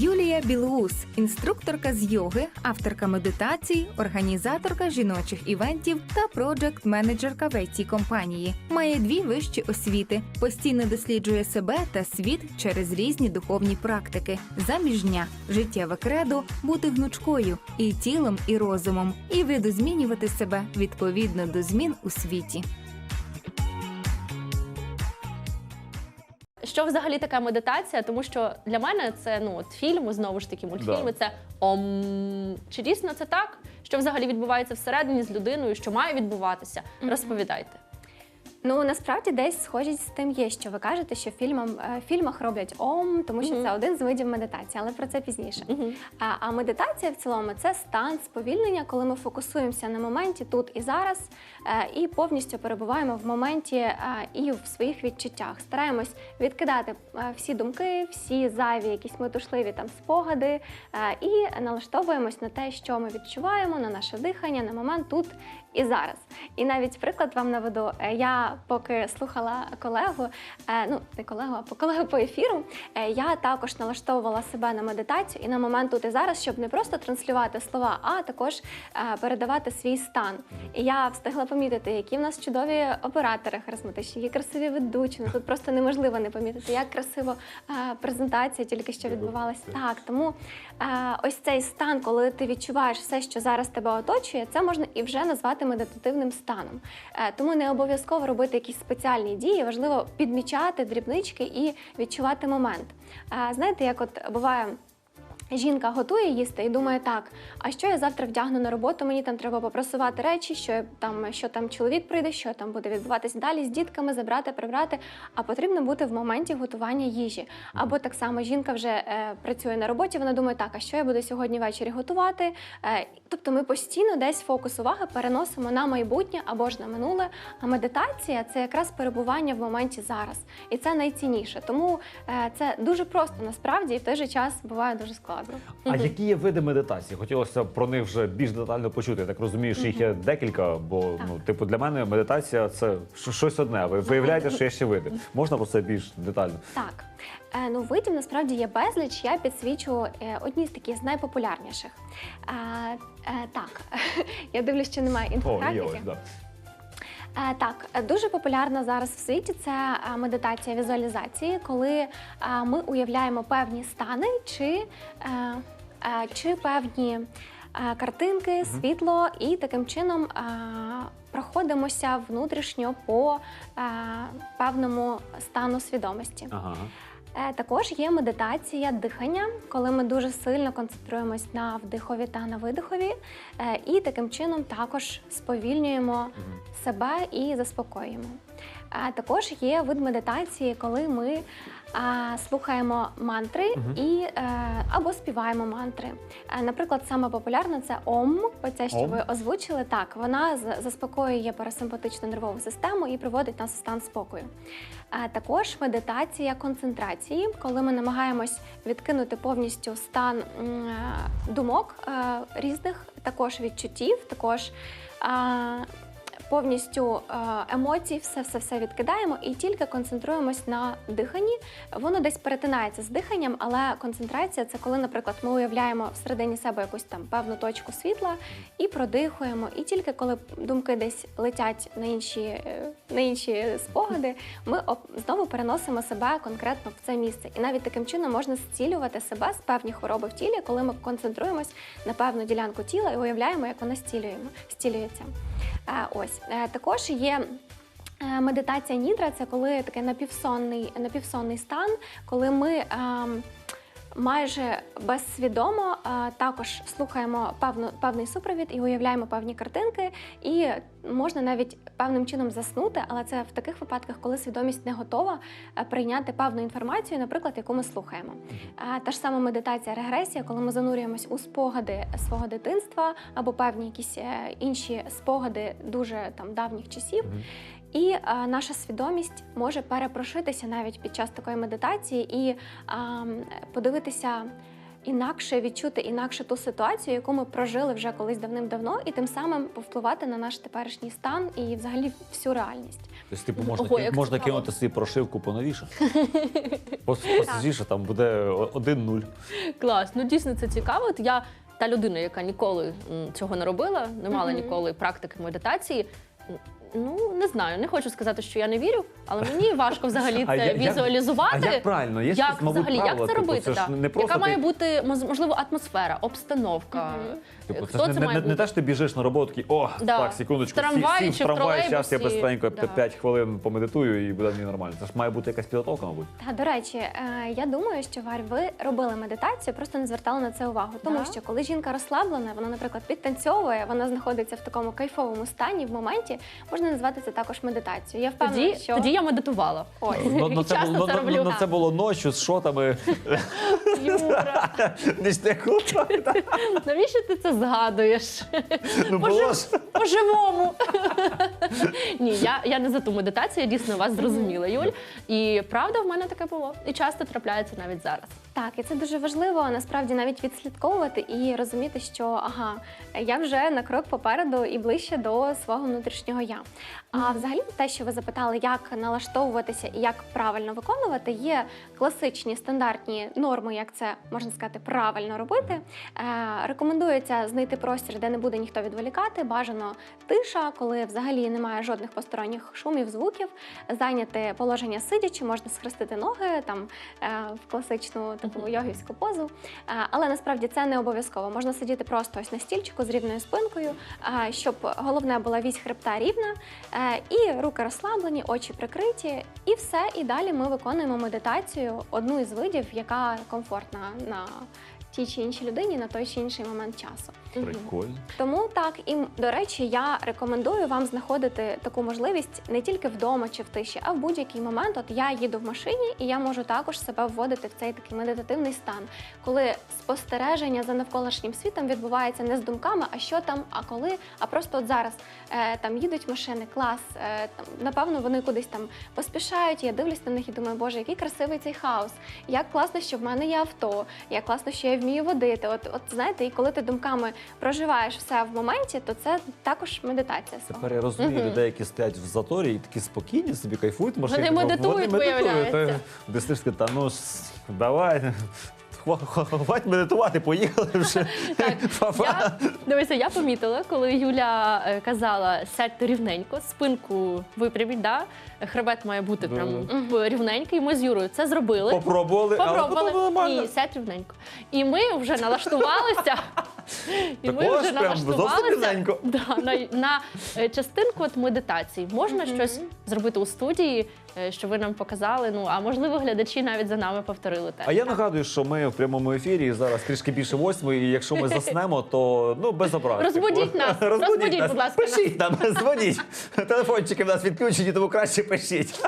Юлія Білоус, інструкторка з йоги, авторка медитацій, організаторка жіночих івентів та проджект-менеджерка в it компанії. Має дві вищі освіти, постійно досліджує себе та світ через різні духовні практики, заміжня, життєве кредо, бути гнучкою і тілом, і розумом, і видозмінювати себе відповідно до змін у світі. Що взагалі така медитація? Тому що для мене це ну от фільми, знову ж таки, мультфільми. Да. Це ом. Чи дійсно це так? Що взагалі відбувається всередині з людиною, що має відбуватися? Розповідайте. Ну насправді десь схожість з тим є, що ви кажете, що фільмам е, фільмах роблять ом, тому що Мгм. це один з видів медитації, але про це пізніше. Мгм. А, а медитація в цілому це стан сповільнення, коли ми фокусуємося на моменті тут і зараз, е, і повністю перебуваємо в моменті е, і в своїх відчуттях. Стараємось відкидати е, всі думки, всі зайві, якісь метушливі там спогади, е, і налаштовуємось на те, що ми відчуваємо, на наше дихання, на момент тут і зараз. І навіть приклад вам наведу. Е, Я поки слухала колегу, е, ну не колегу, а по колегу по ефіру, е, я також налаштовувала себе на медитацію і на момент тут і зараз, щоб не просто транслювати слова, а також передавати свій стан. І я встигла помітити, які в нас чудові оператори харизматичні, які красиві ведучі. Ну тут просто неможливо не помітити, як красиво презентація тільки що відбувалася. Так, тому ось цей стан, коли ти відчуваєш все, що зараз тебе оточує, це можна і вже назвати медитативним станом. Е, Тому не обов'язково робити якісь спеціальні дії, важливо підмічати дрібнички і відчувати момент. Е, Знаєте, як от буває. Жінка готує їсти і думає, так, а що я завтра вдягну на роботу? Мені там треба попросувати речі, що я там, що там чоловік прийде, що там буде відбуватися далі з дітками, забрати, прибрати. А потрібно бути в моменті готування їжі. Або так само жінка вже е, працює на роботі. Вона думає, так, а що я буду сьогодні ввечері готувати? Е, тобто ми постійно десь фокус уваги переносимо на майбутнє або ж на минуле. А медитація це якраз перебування в моменті зараз, і це найцінніше. Тому е, це дуже просто насправді, і в той же час буває дуже складно. А які є види медитації? Хотілося б про них вже більш детально почути. Я так розумію, що їх є декілька, бо ну, типу, для мене медитація це щ- щось одне. а Ви виявляєте, що є ще види. Можна про це більш детально? Так, е, ну видів насправді є безліч. Я підсвічу е, одні з таких з найпопулярніших. Е, е, так, я дивлюсь, що немає О, є інфографіки. ось, да. Е, Так, дуже популярна зараз в світі це медитація візуалізації, коли е, ми уявляємо певні стани чи, е, чи певні картинки, світло, і таким чином проходимося внутрішньо по певному стану свідомості. Ага. Е, Також є медитація дихання, коли ми дуже сильно концентруємось на вдихові та на видихові, е, і таким чином також сповільнюємо себе і заспокоюємо. Також є вид медитації, коли ми а, слухаємо мантри і е, або співаємо мантри. Е, Наприклад, саме популярна це ом, оця, що Ом? ви озвучили. Так, вона з- заспокоює парасимпатичну нервову систему і приводить нас у стан спокою. Також медитація концентрації, коли ми намагаємось відкинути повністю стан м, е, думок е, різних, також відчуттів, також. е, Повністю е, емоцій, все, все, все відкидаємо і тільки концентруємось на диханні. Воно десь перетинається з диханням, але концентрація це коли, наприклад, ми уявляємо всередині себе якусь там певну точку світла і продихуємо. І тільки коли думки десь летять на інші, е, на інші спогади, ми знову переносимо себе конкретно в це місце. І навіть таким чином можна зцілювати себе з певні хвороби в тілі, коли ми концентруємось на певну ділянку тіла і уявляємо, як вона зцілюємо, зцілюється. Е, Ось також є. е, Медитація нідра це коли такий напівсонний, напівсонний стан, коли ми ем, майже безсвідомо також слухаємо певну, певний супровід і уявляємо певні картинки, і можна навіть певним чином заснути, але це в таких випадках, коли свідомість не готова е, прийняти певну інформацію, наприклад, яку ми слухаємо. Та ж сама медитація регресія, коли ми занурюємось у спогади свого дитинства або певні якісь е, інші спогади дуже там давніх часів. І е, наша свідомість може перепрошитися навіть під час такої медитації і ем, подивитися інакше відчути інакше ту ситуацію, яку ми прожили вже колись давним-давно, і тим самим повпливати на наш теперішній стан і взагалі всю реальність. Тобто, типу, можна, Ого, як можна кинути собі прошивку поновіше. Пос- Посвіжіше, там буде о- 1-0. Клас, ну дійсно це цікаво. От я та людина, яка ніколи цього не робила, не мала ніколи практики медитації. Ну не знаю, не хочу сказати, що я не вірю, але мені важко взагалі А це як- візуалізувати. а як правильно? Є як щось, взагалі як це типу, робити? це так? не просто Яка має бути можливо атмосфера, обстановка? Типу, Хто це, це не, має не, не те, що ти біжиш на роботу, такий, о, Да. так, секундочку, В сів, трамвай, зараз я быстренько Да. 5 хвилин помедитую і буде мені нормально. Це ж має бути якась підготовка, мабуть. Та до речі, е, я думаю, що Варь, ви робили медитацію, просто не звертали на це увагу. Тому Да? що коли жінка розслаблена, вона, наприклад, підтанцьовує, вона знаходиться в такому кайфовому стані в моменті, можна назвати це також медитацією. Я впевнена, Тоді, що тоді я медитувала. Ой. Ну, ну, це, Часто було, це ну, роблю. ну, ну, це було ночі з шотами. Юра, навіщо ти це згадуєш? Ну було ж. По-живому. Ні, я, я не за ту медитацію, я дійсно вас зрозуміла, Юль. І правда, в мене таке було. І часто трапляється навіть зараз. Так, і це дуже важливо насправді навіть відслідковувати і розуміти, що ага, я вже на крок попереду і ближче до свого внутрішнього я. А взагалі, те, що ви запитали, як налаштовуватися і як правильно виконувати, є класичні стандартні норми, як це можна сказати, правильно робити. Е, рекомендується знайти простір, де не буде ніхто відволікати. Бажано тиша, коли взагалі немає жодних посторонніх шумів, звуків. Зайняти положення сидячи, можна схрестити ноги там е, в класичну таку йогівську позу. Е, але насправді це не обов'язково. Можна сидіти просто ось на стільчику з рівною спинкою, е, щоб головне була вісь хребта рівна, е, і руки розслаблені, очі прикриті, і все. І далі ми виконуємо медитацію, одну із видів, яка комфортна на тій чи іншій людині на той чи інший момент часу. Прикольно. Тому так, і до речі, я рекомендую вам знаходити таку можливість не тільки вдома чи в тиші, а в будь-який момент. От я їду в машині, і я можу також себе вводити в цей такий медитативний стан, коли спостереження за навколишнім світом відбувається не з думками, а що там, а коли, а просто от зараз е, там їдуть машини, клас, е, там напевно вони кудись там поспішають. Я дивлюсь на них і думаю, боже, який красивий цей хаос. Як класно, що в мене є авто, як класно, що я вмію водити. От, от знаєте, і коли ти думками проживаєш все в моменті, то це також медитація. свого. Тепер я розумію людей, які стоять в заторі і такі спокійні собі кайфують машини. Вони медитують, виявляється. Десишка, та ну ж, давай. Хва- хва- Хватить медитувати, поїхали вже. Фа-фа. Я, дивися, я помітила, коли Юля е, казала сядьте рівненько, спинку випряміть, да? хребет має бути прям п- рівненький. Ми з Юрою це зробили. Попробували, але Попробували нормально. Ні, сядь рівненько. І ми вже налаштувалися. І ми Також вже прям зовсім налаштувалися да, на, на е, частинку от медитації. Можна щось зробити у студії, е, що ви нам показали. Ну а можливо, глядачі навіть за нами повторили теж. А я нагадую, що ми в прямому ефірі зараз трішки більше восьмої, і якщо ми заснемо, то ну без образ. Розбудіть нас, розбудіть, будь ласка, нас. Пишіть нам, дзвоніть. Телефончики в нас відключені, тому краще пишіть.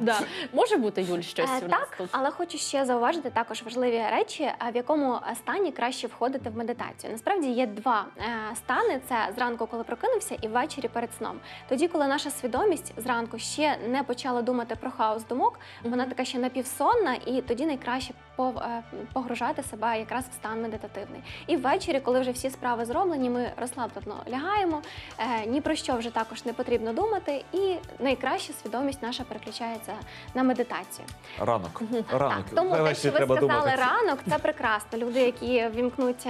Да. Може бути, Юль, щось Е, у нас так, тут. але хочу ще зауважити також важливі речі, а в якому стані краще входити в медитацію. Насправді є два е, стани: це зранку, коли прокинувся, і ввечері перед сном. Тоді, коли наша свідомість зранку ще не почала думати про хаос думок, вона така ще напівсонна, і тоді найкраще е, погружати себе якраз в стан медитативний. І ввечері, коли вже всі справи зроблені, ми розслаблено лягаємо, е, ні про що вже також не потрібно думати, і найкраще свідомість наша переключається на медитацію. Ранок. Ранок. Так, тому те, що ви сказали думати. ранок, це прекрасно. Люди, які вімкнуть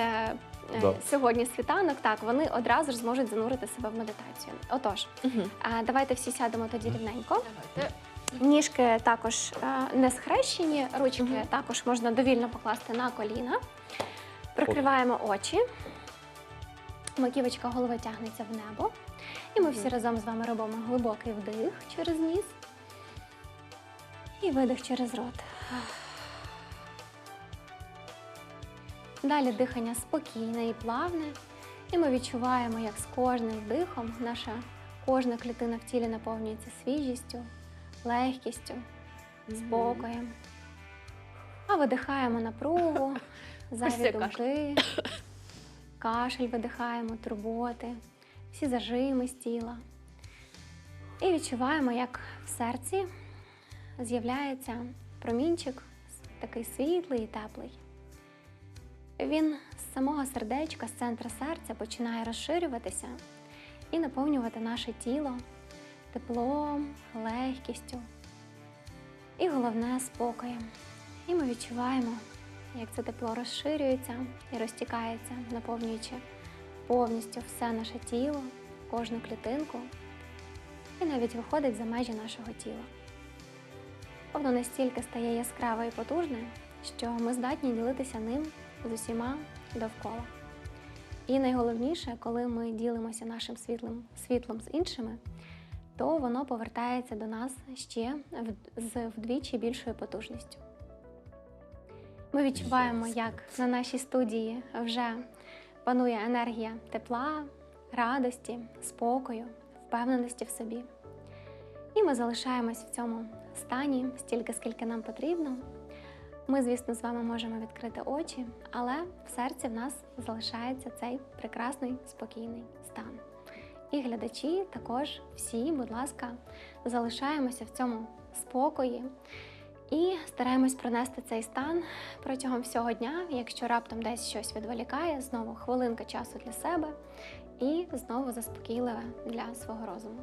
Да. сьогодні світанок, так вони одразу ж зможуть занурити себе в медитацію. Отож, е, давайте всі сядемо тоді рівненько. Давайте. Ніжки також е, не схрещені, ручки також можна довільно покласти на коліна. Прикриваємо очі. Маківочка голови тягнеться в небо. І ми всі разом з вами робимо глибокий вдих через ніс і видих через рот. Далі дихання спокійне і плавне. І ми відчуваємо, як з кожним вдихом наша кожна клітина в тілі наповнюється свіжістю, легкістю, спокоєм. А видихаємо напругу, зайві думки, кашель видихаємо, турботи, всі зажими з тіла. І відчуваємо, як в серці з'являється промінчик такий світлий і теплий. Він з самого сердечка, з центра серця починає розширюватися і наповнювати наше тіло теплом, легкістю і головне спокоєм. І ми відчуваємо, як це тепло розширюється і розтікається, наповнюючи повністю все наше тіло, кожну клітинку, і навіть виходить за межі нашого тіла. Воно настільки стає яскраве і потужне, що ми здатні ділитися ним з усіма довкола. І найголовніше, коли ми ділимося нашим світлом, світлом з іншими, то воно повертається до нас ще в- з вдвічі більшою потужністю. Ми відчуваємо, як на нашій студії вже панує енергія тепла, радості, спокою, впевненості в собі. І ми залишаємось в цьому стані стільки, скільки нам потрібно. Ми, звісно, з вами можемо відкрити очі, але в серці в нас залишається цей прекрасний спокійний стан. І глядачі також всі, будь ласка, залишаємося в цьому спокої і стараємось пронести цей стан протягом всього дня. Якщо раптом десь щось відволікає, знову хвилинка часу для себе і знову заспокійливе для свого розуму.